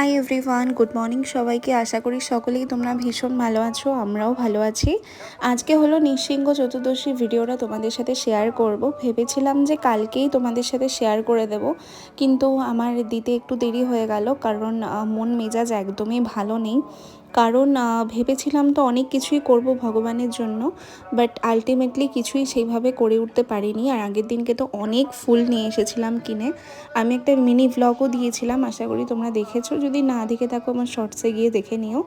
Hi everyone good morning সবাইকে। আশা করি সকলেই তোমরা ভীষণ ভালো আছো, আমরাও ভালো আছি। আজকে হলো নিঃসিংহ চতুর্দশী ভিডিওটা তোমাদের সাথে শেয়ার করব। ভেবেছিলাম যে কালকেই তোমাদের সাথে শেয়ার করে দেব, কিন্তু আমার দিতে একটু দেরি হয়ে গেল, কারণ মন মেজাজ একদমই ভালো নেই। কারণ ভেবেছিলাম তো অনেক কিছুই করব ভগবানের জন্য বাট আলটিমেটলি কিছুই সেইভাবে করে উঠতে পারিনি। আর আগের দিনকে তো অনেক ফুল নিয়ে এসেছিলাম কিনে। আমি একটা মিনি ভ্লগও দিয়েছিলাম, আশা করি তোমরা দেখেছ। যদি না দেখে থাকো, আমার শর্টসে গিয়ে দেখে নিও।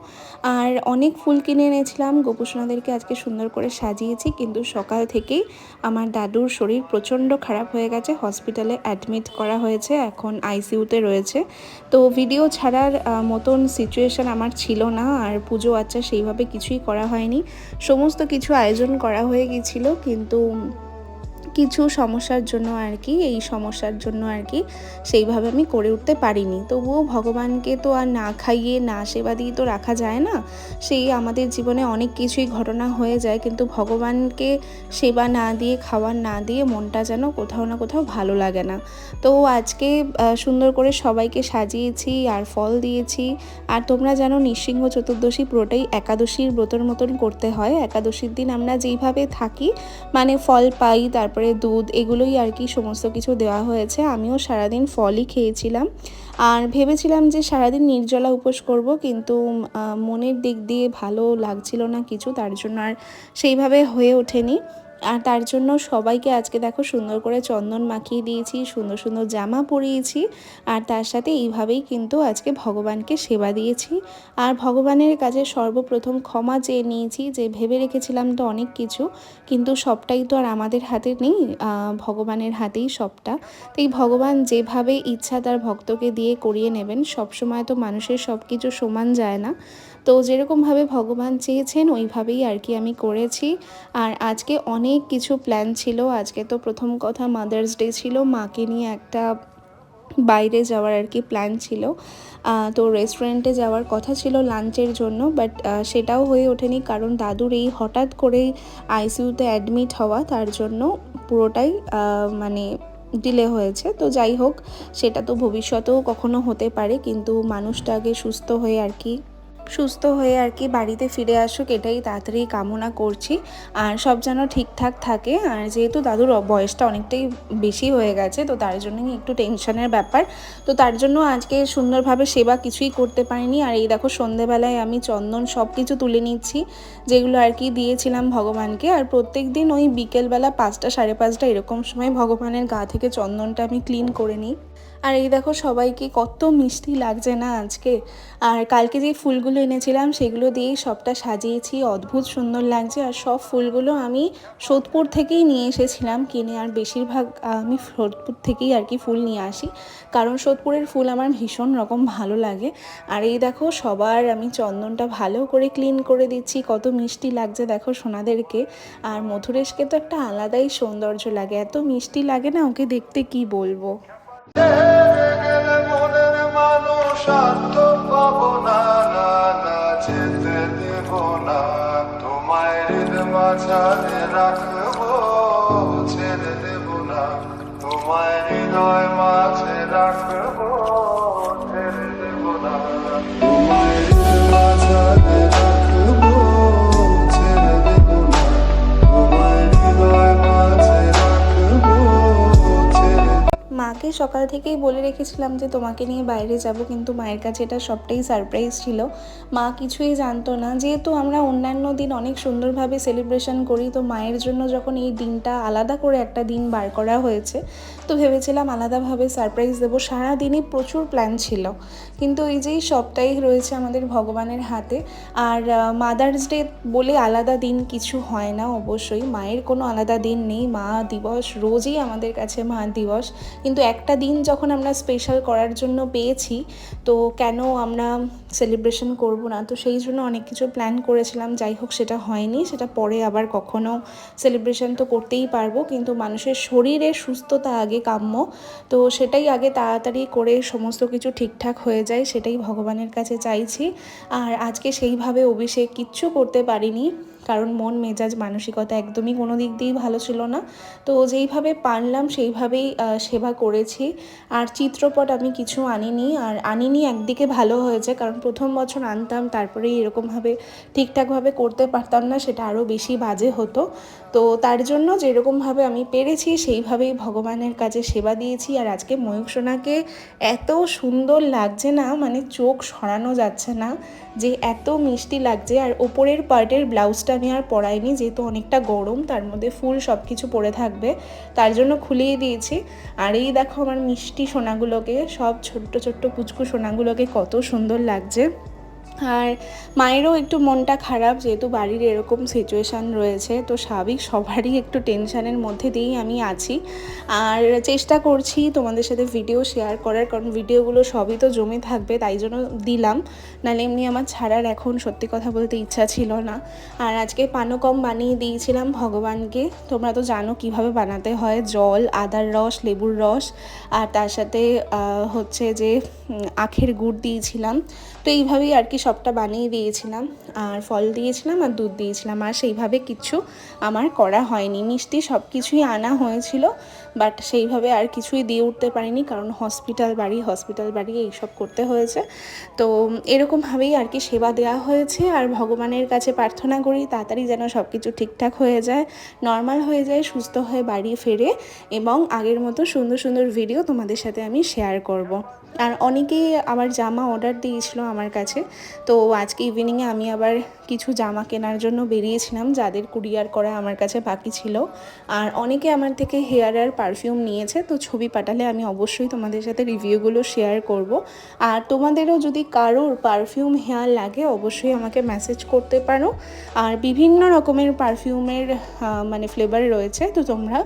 আর অনেক ফুল কিনে এনেছিলাম, গোপুসোনাদেরকে আজকে সুন্দর করে সাজিয়েছি, কিন্তু সকাল থেকেই আমার দাদুর শরীর প্রচণ্ড খারাপ হয়ে গেছে হসপিটালে অ্যাডমিট করা হয়েছে, এখন আইসিইউতে রয়েছে। তো ভিডিও ছাড়ার মতন সিচুয়েশন আমার ছিল না। আর পুজো আচ্ছা সেইভাবে কিছুই করা হয়নি। সমস্ত কিছু আয়োজন করা হয়ে গিয়েছিল কিন্তু কিছু সমস্যার জন্য আর কি, এই সমস্যার জন্য আর কি সেইভাবে আমি করে উঠতে পারিনি। তবুও ভগবানকে তো আর না খাইয়ে, না সেবা দিয়ে তো রাখা যায় না। সেই আমাদের জীবনে অনেক কিছুই ঘটনা হয়ে যায়, কিন্তু ভগবানকে সেবা না দিয়ে খাবার না দিয়ে মনটা যেন কোথাও না কোথাও ভালো লাগে না। তো আজকে সুন্দর করে সবাইকে সাজিয়েছি আর ফল দিয়েছি। আর তোমরা জানো নৃসিংহ চতুর্দশী পুরোটাই একাদশীর ব্রতর মতন করতে হয়। একাদশীর দিন আমরা যেইভাবে থাকি মানে ফল পাই, তারপরে দুধ এগুলোই আর কি সমস্ত কিছু দেওয়া হয়েছে। আমিও সারাদিন ফলই খেয়েছিলাম। আর ভেবেছিলাম যে সারাদিন নির্জলা উপোস করব, কিন্তু মনের দিক দিয়ে ভালো লাগছিল না কিছু, তার জন্য আর সেইভাবে হয়ে ওঠেনি। আর তার জন্য সবাইকে আজকে দেখো সুন্দর করে চন্দন মাখিয়ে দিয়েছি, সুন্দর সুন্দর জামা পরিয়েছি আর তার সাথে এইভাবেই কিন্তু আজকে ভগবানকে সেবা দিয়েছি। আর ভগবানের কাছে সর্বপ্রথম ক্ষমা চেয়ে নিয়েছি, যে ভেবে রেখেছিলাম তো অনেক কিছু, কিন্তু সবটাই তো আর আমাদের হাতে নেই ভগবানের হাতেই সবটা। তো এই ভগবান যেভাবে ইচ্ছা তার ভক্তকে দিয়ে করিয়ে নেবেন, সবসময় তো মানুষের সব কিছু সমান যায় না। তো যেরকমভাবে ভগবান চেয়েছেন, ওইভাবেই আর কি আমি করেছি। আর আজকে অনেক কিছু প্ল্যান ছিল। আজকে তো প্রথম কথা মাদার্স ডে ছিল। মাকে নিয়ে একটা বাইরে যাওয়ার আর কি প্ল্যান ছিল। তো রেস্টুরেন্টে যাওয়ার কথা ছিল লাঞ্চের জন্য বাট সেটাও হয়ে ওঠেনি। কারণ দাদুর এই হঠাৎ করেই আইসিইউতে অ্যাডমিট হওয়া, তার জন্য পুরোটাই মানে ডিলে হয়েছে। তো যাই হোক, সেটা তো ভবিষ্যতেও কখনো হতে পারে, কিন্তু মানুষটা আগে সুস্থ হয়ে আর কি সুস্থ হয়ে আর কি বাড়িতে ফিরে আসুক, এটাই তাড়াতাড়ি কামনা করছি। আর সব যেন ঠিকঠাক থাকে। আর যেহেতু দাদুর বয়সটা অনেকটাই বেশি হয়ে গেছে, তো তার জন্যই একটু টেনশনের ব্যাপার। তো তার জন্য আজকে সুন্দরভাবে সেবা কিছুই করতে পারিনি। আর এই দেখো সন্ধেবেলায় আমি চন্দন সব কিছু তুলে নিচ্ছি, যেগুলো আর কি দিয়েছিলাম ভগবানকে। আর প্রত্যেক দিন ওই বিকেলবেলা পাঁচটা সাড়ে পাঁচটা এরকম সময় ভগবানের গা থেকে চন্দনটা আমি ক্লিন করে নিই। আর এই দেখো সবাইকে কত মিষ্টি লাগছে না আজকে। আর কালকে যে ফুলগুলো এনেছিলাম, সেগুলো দিয়েই সবটা সাজিয়েছি। অদ্ভুত সুন্দর লাগছে। আর সব ফুলগুলো আমি সোদপুর থেকেই নিয়ে এসেছিলাম কিনে। আর বেশিরভাগ আমি সোদপুর থেকেই আর কি ফুল নিয়ে আসি। কারণ সোদপুরের ফুল আমার ভীষণ রকম ভালো লাগে। আর এই দেখো সবার আমি চন্দনটা ভালো করে ক্লিন করে দিচ্ছি। কত মিষ্টি লাগছে দেখো সোনাদেরকে। আর মধুরেশকে তো একটা আলাদাই সৌন্দর্য লাগে। এত মিষ্টি লাগে না ওকে দেখতে কি বলব? মাঝারে রাখব ছেড়ে দেব না তোমায় হৃদয় মাঝে রাখব। মাকে সকাল থেকেই বলে রেখেছিলাম যে তোমাকে নিয়ে বাইরে যাব, কিন্তু মায়ের কাছে এটা সবটাই সারপ্রাইজ ছিল। মা কিছুই জানতো না। যেহেতু আমরা অন্যান্য দিন অনেক সুন্দরভাবে সেলিব্রেশন করি, তো মায়ের জন্য যখন এই দিনটা আলাদা করে একটা দিন বার করা হয়েছে, তো ভেবেছিলাম আলাদাভাবে সারপ্রাইজ দেবো। সারা দিনই প্রচুর প্ল্যান ছিল। কিন্তু এই যেই সবটাই রয়েছে আমাদের ভগবানের হাতে, আর মাদার্স ডে বলে আলাদা দিন কিছু হয় না অবশ্যই। মায়ের কোনো আলাদা দিন নেই। মা দিবস, রোজই আমাদের কাছে মা দিবস। কিন্তু একটা দিন যখন আমরা স্পেশাল করার জন্য পেয়েছি, তো কেন আমরা সেলিব্রেশন করব না? তো সেই জন্য অনেক কিছু প্ল্যান করেছিলাম, যাই হোক সেটা হয়নি, সেটা পরে আবার কখনো সেলিব্রেশন তো করতেই পারব, কিন্তু মানুষের শরীরে সুস্থতা আগে কাম্য, তো সেটাই আগে তাড়াতাড়ি করে সমস্ত কিছু ঠিকঠাক হয়ে যায়, সেটাই ভগবানের কাছে চাইছি। আর আজকে সেইভাবে অভিষেক কিচ্ছু করতে পারিনি। কারণ মন, মেজাজ, মানসিকতা একদমই কোনো দিক দিয়েই ভালো ছিল না। তো যেইভাবে পারলাম সেইভাবেই সেবা করেছি। আর চিত্রপট আমি কিছু আনিনি, আর আনিনি একদিকে ভালো হয়েছে, কারণ প্রথম বছর আনতাম তারপরে এরকমভাবে ঠিকঠাকভাবে করতে পারতাম না, সেটা আরও বেশি বাজে হতো। তো তার জন্য যেরকমভাবে আমি পেরেছি, সেইভাবেই ভগবানের কাছে সেবা দিয়েছি। আর আজকে ময়ূক সোনাকে এত সুন্দর লাগছে না মানে চোখ সরানো যাচ্ছে না, যে এত মিষ্টি লাগছে। আর ওপরের পার্টের ব্লাউজটা আমি আর পরাইনি যেহেতু অনেকটা গরম, তার মধ্যে ফুল সব কিছু পরে থাকবে, তার জন্য খুলিয়ে দিয়েছি। আর এই দেখো আমার মিষ্টি সোনাগুলোকে, সব ছোট্ট ছোট্ট পুচকু সোনাগুলোকে কত সুন্দর লাগছে। আর মায়েরও একটু মনটা খারাপ, যেহেতু বাড়ির এরকম সিচুয়েশান রয়েছে, তো স্বাভাবিক সবারই একটু টেনশানের মধ্যে দিয়েই আমি আছি। আর চেষ্টা করছি তোমাদের সাথে ভিডিও শেয়ার করার, কারণ ভিডিওগুলো সবই তো জমে থাকবে, তাই জন্য দিলাম। নাহলে এমনি আমার ছাড়ার এখন সত্যি কথা বলতে ইচ্ছা ছিল না। আর আজকে পানকম বানিয়ে দিয়েছিলাম ভগবানকে। তোমরা তো জানো কীভাবে বানাতে হয়, জল, আদার রস, লেবুর রস, আর তার সাথে হচ্ছে যে আখের গুড় দিয়েছিলাম। তো এইভাবেই আর কি সবটা বানিয়ে দিয়েছিলাম, আর ফল দিয়েছিলাম আর দুধ দিয়েছিলাম, আর সেইভাবে কিছু আমার করা হয়নি মিষ্টি সব কিছুই আনা হয়েছিল, বাট সেইভাবে আর কিছুই দিয়ে উঠতে পারিনি, কারণ হসপিটাল বাড়ি হসপিটাল বাড়ি এইসব করতে হয়েছে তো এরকমভাবেই আর কি সেবা দেওয়া হয়েছে, আর ভগবানের কাছে প্রার্থনা করি তাড়াতাড়ি যেন সব কিছু ঠিকঠাক হয়ে যায়, নর্মাল হয়ে যায়, সুস্থ হয়ে বাড়ি ফেরে, এবং আগের মতো সুন্দর সুন্দর ভিডিও তোমাদের সাথে আমি শেয়ার করব। আর অনেকেই আমার জামা অর্ডার দিয়েছিল আমার কাছে। তো আজকে ইভিনিংয়ে আমি আবার কিছু জামা কেনার জন্য বেরিয়েছিলাম, যাদের কুরিয়ার করা আমার কাছে বাকি ছিল। আর অনেকে আমার থেকে হেয়ার আর পারফিউম নিয়েছে, তো ছবি পাঠালে আমি অবশ্যই তোমাদের সাথে রিভিউগুলো শেয়ার করব। আর তোমাদেরও যদি কারোর পারফিউম হেয়ার লাগে, অবশ্যই আমাকে মেসেজ করতে পারো। আর বিভিন্ন রকমের পারফিউমের মানে ফ্লেভার রয়েছে, তো তোমরা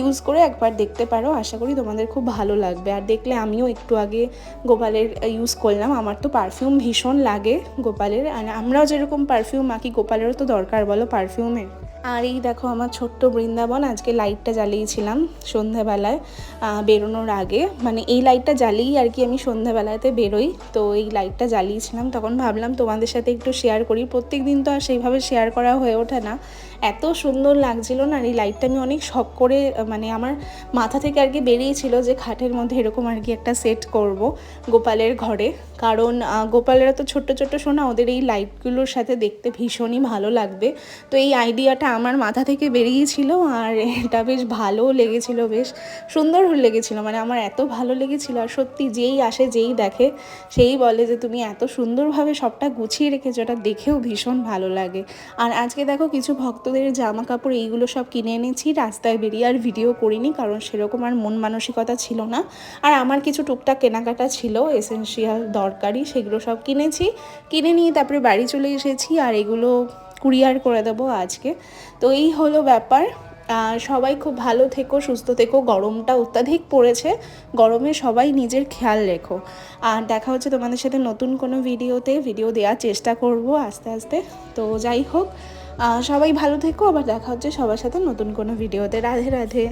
ইউজ করে একবার দেখতে পারো। আশা করি তোমাদের খুব ভালো লাগবে। আর দেখলে আমিও একটু আগে গোপালের ইউজ করলাম। আমার তো পারফিউম ভীষণ লাগে গোপালের। আর আমরাও যেরকম পারফিউম মাখি গোপালেরও তো দরকার বলো পারফিউমের আর এই দেখো আমার ছোট্ট বৃন্দাবন, আজকে লাইটটা জ্বালিয়েছিলাম সন্ধ্যাবেলায় বেরোনোর আগে। মানে এই লাইটটা জ্বালিয়েই আর কি আমি সন্ধ্যাবেলাতে বেরোই। তো এই লাইটটা জ্বালিয়েছিলাম, তখন ভাবলাম তোমাদের সাথে একটু শেয়ার করি। প্রত্যেক দিন তো আর সেইভাবে শেয়ার করা হয়ে ওঠে না। এত সুন্দর লাগছিল না, আর এই লাইটটা আমি অনেক শখ করে মানে আমার মাথা থেকে আর কি বেরিয়েছিল যে খাটের মধ্যে এরকম আর কি একটা সেট করব গোপালের ঘরে। কারণ গোপালেরা তো ছোট্ট ছোট্ট শোনা ওদের এই লাইটগুলোর সাথে দেখতে ভীষণই ভালো লাগবে। তো এই আইডিয়াটা আমার মাথা থেকে বেরিয়েছিল, আর এটা বেশ ভালোও লেগেছিল, বেশ সুন্দর লেগেছিল মানে আমার এত ভালো লেগেছিল। আর সত্যি যেই আসে, যেই দেখে, সেই বলে যে তুমি এত সুন্দরভাবে সবটা গুছিয়ে রেখেছো ওটা দেখেও ভীষণ ভালো লাগে। আর আজকে দেখো কিছু ভক্তদের জামা কাপড় এইগুলো সব কিনে এনেছি, রাস্তায় বেরিয়ে আর ভিডিও করিনি, কারণ সেরকম আর মন মানসিকতা ছিল না। আর আমার কিছু টুকটাক কেনাকাটা ছিল এসেন্সিয়াল দরকারি, সেগুলো সব কিনেছি। কিনে নিয়ে তারপরে বাড়ি চলে এসেছি, আর এগুলো কুরিয়ার করে দেবো আজকে। তো এই হলো ব্যাপার। সবাই খুব ভালো থেকো, সুস্থ থেকো, গরমটা অত্যাধিক পড়েছে। গরমে সবাই নিজের খেয়াল রেখো। আর দেখা হচ্ছে তোমাদের সাথে নতুন কোনো ভিডিওতে ভিডিও দেওয়ার চেষ্টা করব আস্তে আস্তে। তো যাই হোক সবাই ভালো থেকো আবার দেখা হচ্ছে সবার সাথে নতুন কোনো ভিডিওতে। রাধে রাধে।